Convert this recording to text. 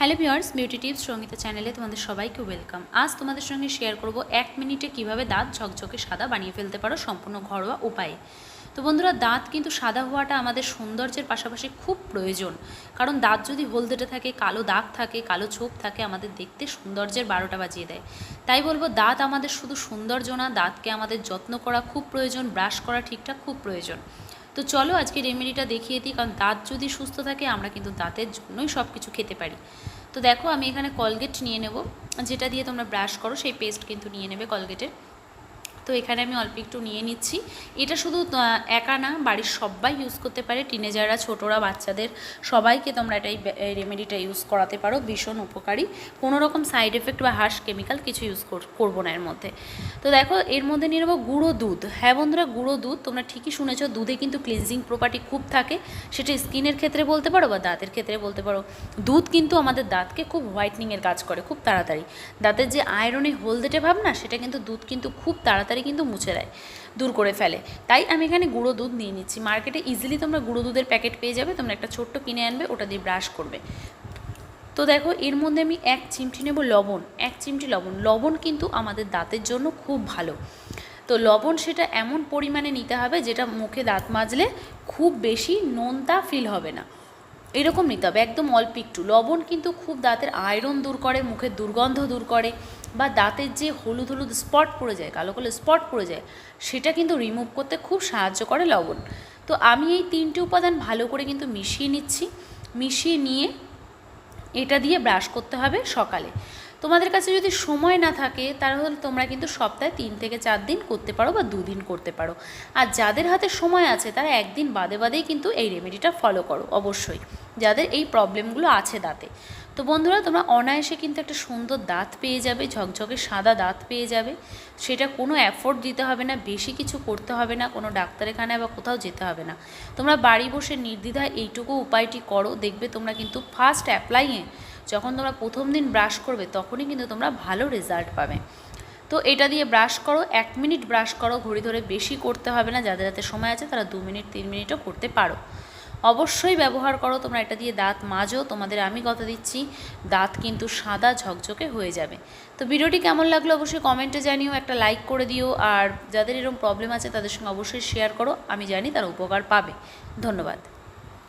Hello viewers beauty tips Sangeeta চ্যানেলে তোমাদের সবাইকে ওয়েলকাম। আজ তোমাদের সঙ্গে শেয়ার করব এক মিনিটে কীভাবে দাঁত ঝকঝকে সাদা বানিয়ে ফেলতে পারো সম্পূর্ণ ঘরোয়া উপায়ে। তো বন্ধুরা, দাঁত কিন্তু সাদা হওয়াটা আমাদের সৌন্দর্যের পাশাপাশি খুব প্রয়োজন। কারণ দাঁত যদি হলদেটে থাকে, কালো দাগ থাকে, কালো ছোপ থাকে, আমাদের দেখতে সৌন্দর্যের বারোটা বাজিয়ে দেয়। তাই বলব, দাঁত আমাদের শুধু সৌন্দর্য না, দাঁতকে আমাদের যত্ন করা খুব প্রয়োজন, ব্রাশ করা ঠিকঠাক খুব প্রয়োজন। তো চলো আজকে রেমেডিটা দেখিয়ে দিই, কারণ দাঁত যদি সুস্থ থাকে, আমরা কিন্তু দাঁতের জন্যই সব কিছু খেতে পারি। তো দেখো আমি এখানে কলগেট নিয়ে নেব। যেটা দিয়ে তোমরা ব্রাশ করো, সেই পেস্ট কিন্তু নিয়ে নেবে কলগেটের তো এখানে আমি অল্প একটু নিয়ে নিচ্ছি। এটা শুধু একা না, বাড়ির সবাই ইউজ করতে পারে। টিনেজাররা ছোটরা, বাচ্চাদের সবাইকে তোমরা এটা এই রেমেডিটা ইউজ করাতে পারো। ভীষণ উপকারী। কোনো রকম সাইড এফেক্ট বা হার্শ কেমিক্যাল কিছু ইউজ করব না এর মধ্যে। তো দেখো, এর মধ্যে নিয়ে নেব গুঁড়ো দুধ। হ্যাঁ বন্ধুরা, গুঁড়ো দুধ তোমরা ঠিকই শুনেছো, দুধে কিন্তু ক্লিনজিং প্রপার্টি খুব থাকে। সেটা স্কিনের ক্ষেত্রে বলতে পারো বা দাঁতের ক্ষেত্রে বলতে পারো। দুধ কিন্তু আমাদের দাঁতকে খুব হোয়াইটনিংয়ের কাজ করে, খুব তাড়াতাড়ি। দাঁতের যে আয়রনে হলদেটে ভাব না, সেটা কিন্তু দুধ কিন্তু খুব তাড়াতাড়ি কিন্তু মুছে দেয়, দূর করে ফেলে। তাই আমি এখানে গুঁড়ো দুধ নিয়ে নিচ্ছি। মার্কেটে ইজিলি তোমরা গুঁড়ো দুধের প্যাকেট পেয়ে যাবে, তোমরা একটা ছোট্ট কিনে আনবে, ওটা দিয়ে ব্রাশ করবে। তো দেখো, এর মধ্যে আমি এক চিমটি নেব লবণ, এক চিমটি লবণ। লবণ কিন্তু আমাদের দাঁতের জন্য খুব ভালো। তো লবণ সেটা এমন পরিমাণে নিতে হবে, যেটা মুখে দাঁত মাজলে খুব বেশি নোনতা ফিল হবে না। এরকম নিতে হবে, একদম অল্প একটু। লবণ কিন্তু খুব দাঁতের আয়রন দূর করে, মুখের দুর্গন্ধ দূর করে। বা দাঁতের যে হলুদ হলুদ স্পট পড়ে যায়, কালো কালো স্পট পড়ে যায়, সেটা কিন্তু রিমুভ করতে খুব সাহায্য করে লবণ। তো আমি এই তিনটে উপাদান ভালো করে কিন্তু মিশিয়ে নিচ্ছি। মিশিয়ে নিয়ে এটা দিয়ে ব্রাশ করতে হবে সকালে। তোমাদের কাছে যদি সময় না থাকে, তাহলে তোমরা কিন্তু সপ্তাহে তিন থেকে চার দিন করতে পারো বা দুদিন করতে পারো। আর যাদের হাতে সময় আছে, তারা একদিন বাদে বাদেই কিন্তু এই রেমেডিটা ফলো করো, অবশ্যই। যাদের এই প্রবলেমগুলো আছে দাঁতে। তো বন্ধুরা, তোমরা অনায়াসে কিন্তু একটা সুন্দর দাঁত পেয়ে যাবে, ঝকঝকে সাদা দাঁত পেয়ে যাবে। সেটা কোনো অ্যাফোর্ড দিতে হবে না, বেশি কিছু করতে হবে না, কোনো ডাক্তারখানায় বা কোথাও যেতে হবে না। তোমরা বাড়ি বসে নির্দ্বিধায় এইটুকু উপায়টি করো, দেখবে তোমরা কিন্তু ফার্স্ট অ্যাপ্লাইয়ে যখন তোমরা প্রথম দিন ব্রাশ করবে, তখনই কিন্তু তোমরা ভালো রেজাল্ট পাবে। তো এটা দিয়ে ব্রাশ করো, এক মিনিট ব্রাশ করো, ঘড়ি ধরে বেশি করতে হবে না, যাদের হাতে সময় আছে তারা দু মিনিট তিন মিনিটও করতে পারো। অবশ্যই ব্যবহার করো, তোমরা এটা দিয়ে দাঁত মাজো। তোমাদের আমি কথা দিচ্ছি, দাঁত কিন্তু সাদা ঝকঝকে হয়ে যাবে। তো ভিডিওটি কেমন লাগল অবশ্যই কমেন্টে জানিও, একটা লাইক করে দিও। আর যাদের এরকম প্রবলেম আছে, তাদের সঙ্গে অবশ্যই শেয়ার করো, আমি জানি তারা উপকার পাবে। ধন্যবাদ।